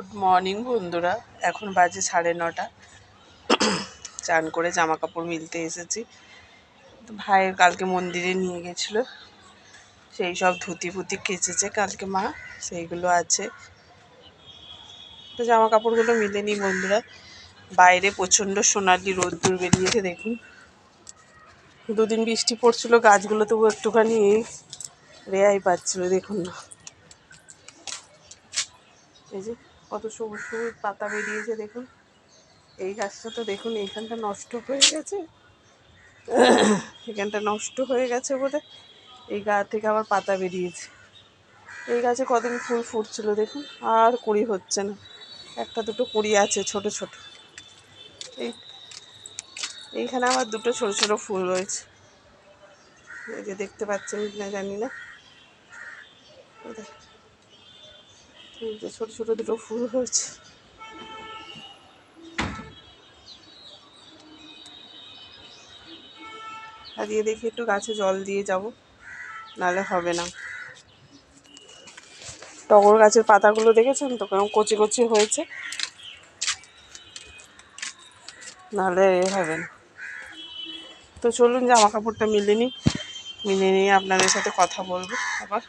Good morning বন্ধুরা, এখন বাজে সাড়ে নটা। চান করে জামা কাপড় মিলতে এসেছি। ভাইয়ের কালকে মন্দিরে নিয়ে গেছিল, সেই সব ধুতি ফুতি কেচেছে কালকে মা, সেইগুলো আছে। তো জামা কাপড়গুলো মিলেনি বন্ধুরা। বাইরে প্রচণ্ড সোনালি রোদ্দুর বেরিয়েছে, দেখুন। দুদিন বৃষ্টি পড়ছিল, গাছগুলো তবু একটুখানি রেয়াই পাচ্ছিল, দেখুন না। এই যে কত সবুজ সবুজ পাতা বেরিয়েছে, দেখুন। এই গাছটা তো দেখুন, এইখানটা নষ্ট হয়ে গেছে। এখানটা নষ্ট হয়ে গেছে বলে এই গা থেকে আবার পাতা বেরিয়েছে। এই গাছে কদিন ফুল ফুটছিল, দেখুন। আর কুড়ি হচ্ছে না। একটা দুটো কুড়ি আছে ছোট ছোট। এই, এইখানে আবার দুটো ছোট ছোট ফুল রয়েছে। এই যে দেখতে পাচ্ছেন না জানি না। এই ছোট ছোট দুটো ফুল হয়েছে। আজকে দেখি একটু গাছে জল দিয়ে যাব নালে হবে না। টগর গাছের পাতাগুলো দেখেছেন তো? কেমন কচি কচি হয়েছে। নাহলে এ হবে না। তো চলুন জামা কাপড়টা মিলে নিই, মিলে নিয়ে আপনাদের সাথে কথা বলব আবার।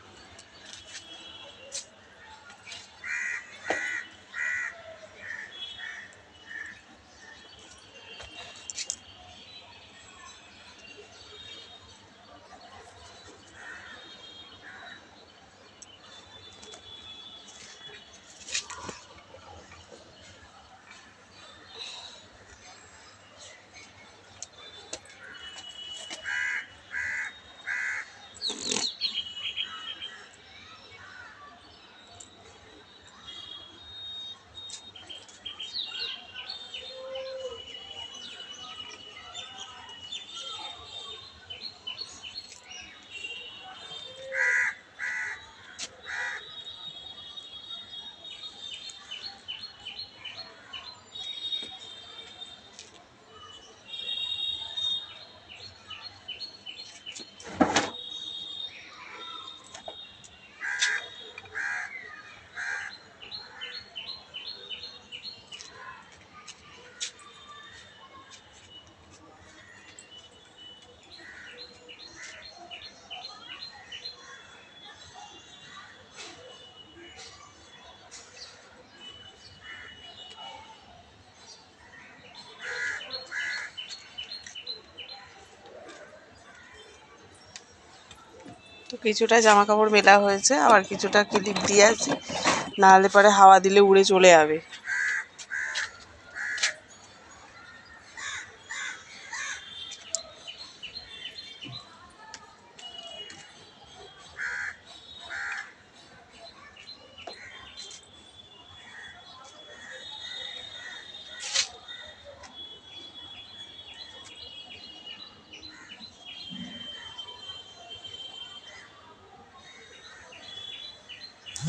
তো কিছুটা জামা কাপড় মেলা হয়েছে, আবার কিছুটা ক্লিপ দিয়ে আছি নাহলে পরে হাওয়া দিলে উড়ে চলে যাবে।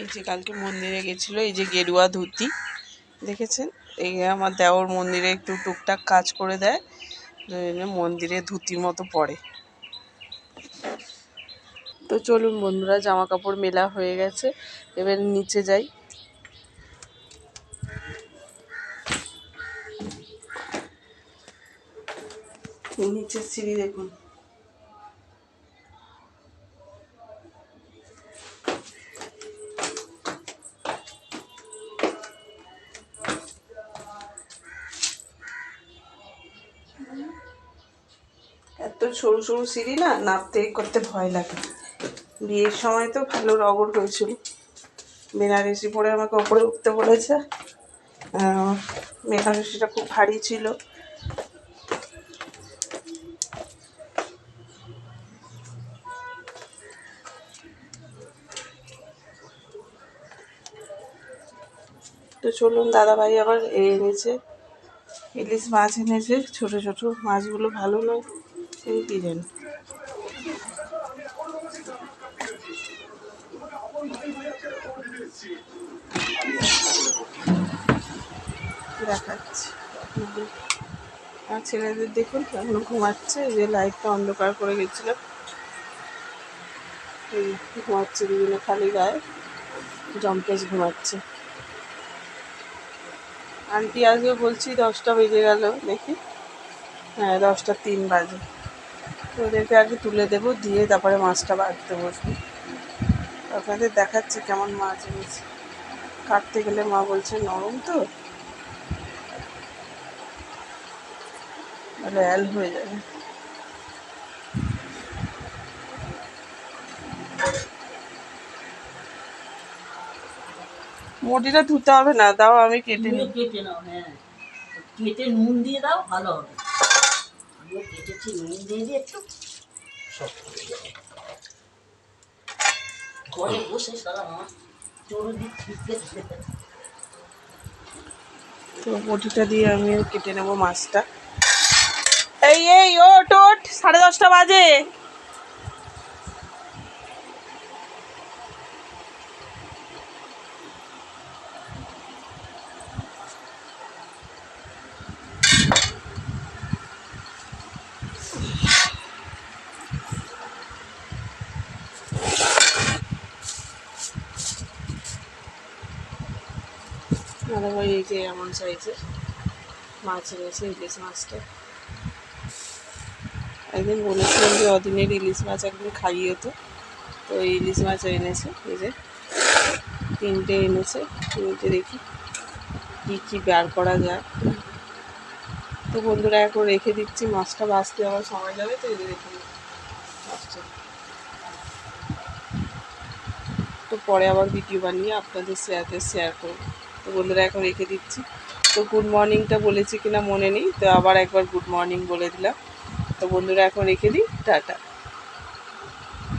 এই যে কালকে মন্দিরে গেছিল, এই যে গেরুয়া ধুতি, দেখেছেন? এই আমার দেওর মন্দিরে একটু টুকটাক কাজ করে দেয় মন্দিরে ধুতির মতো পড়ে তো চলুন বন্ধুরা জামা কাপড় মেলা হয়ে গেছে, এবার নিচে যাই। নিচের সিঁড়ি দেখুন। এত সরু সরু সিঁড়ি না নাপতে করতে ভয় লাগে। বিয়ের সময় তো ভালো রগড় হয়েছিল। বেনারসি পরে আমাকে ওপরে উঠতে বলেছে। মেঘালসিটা খুব ভারী ছিল। তো চলুন দাদা ভাই আবার এনেছে ইলিশ মাছ এনেছে, ছোট ছোট মাছগুলো ভালো নয় কি জানি। দেখাচ্ছি। আর ছেলেদের দেখুন এখনও ঘুমাচ্ছে যে লাইটটা অন্ধকার করে গেছিল। ঘুমাচ্ছে দুজনে খালি গায়ে জম্পেশ ঘুমাচ্ছে। আন্টি আসবে বলছি দশটা বেজে গেল, দেখি। হ্যাঁ দশটা তিন বাজে। তো ওদেরকে আগে তুলে দেব, দিয়ে তারপরে মাছটা বাড়তে বসবো। আপনাদের দেখাচ্ছি কেমন মাছ হয়েছে কাটতে গেলে মা বলছে, নরম তো? র্যাল হয়ে যাবে। মোটিটা ধুতে হবে না দাও আমি কেটে নিই। কেটে নাও হ্যাঁ। কেটে নুন দিয়ে দাও ভালো হবে। আমিও কেটেছি নুন দিয়ে দিয়ে একটু সব ঘরে বসে সারা মাছ চড়ু দিচ্ছে তো বটিটা দিয়ে আমি কেটে নেব মাছটা। এই এই ও টোট সাড়ে দশটা বাজে। ভাই এই যে এমন সাইজের মাছ এনেছে, ইলিশ মাছটা। একদিন বলেছিলাম যে অদিনের ইলিশ মাছ একদিন খাইয়ে তো তো ইলিশ মাছ এনেছে, এই যে তিনটে এনেছে, তিনটে দেখি কী কী বার করা যায়। তো বন্ধুরা, এখন রেখে দিচ্ছি, মাছটা বাঁচতে আবার সময় যাবে, তো এই যে মাছটা। তো পরে আবার ভিডিও বানিয়ে আপনাদের সাথে শেয়ার করব। বন্ধুরা, এখন রেখে দিচ্ছি। তো গুড মর্নিংটা বলেছি কিনা মনে নেই, তো আবার একবার গুড মর্নিং বলে দিলাম। তো বন্ধুরা, এখন রেখে দিই, টাটা।